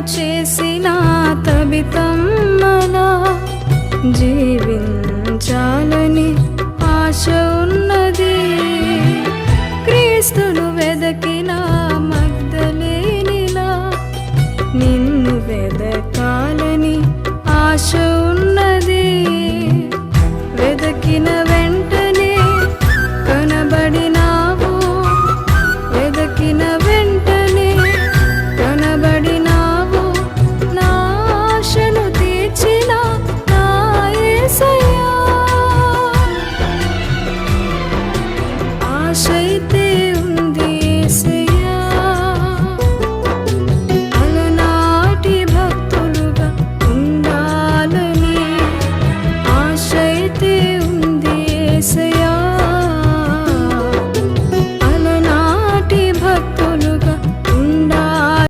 చేసిన తబితమ్మలా జీవించాలని ఆశ ఉన్నది. క్రీస్తును వెదకిన మగ్ధలేనిలా నిన్ను వెదకాలని ఆశ সেই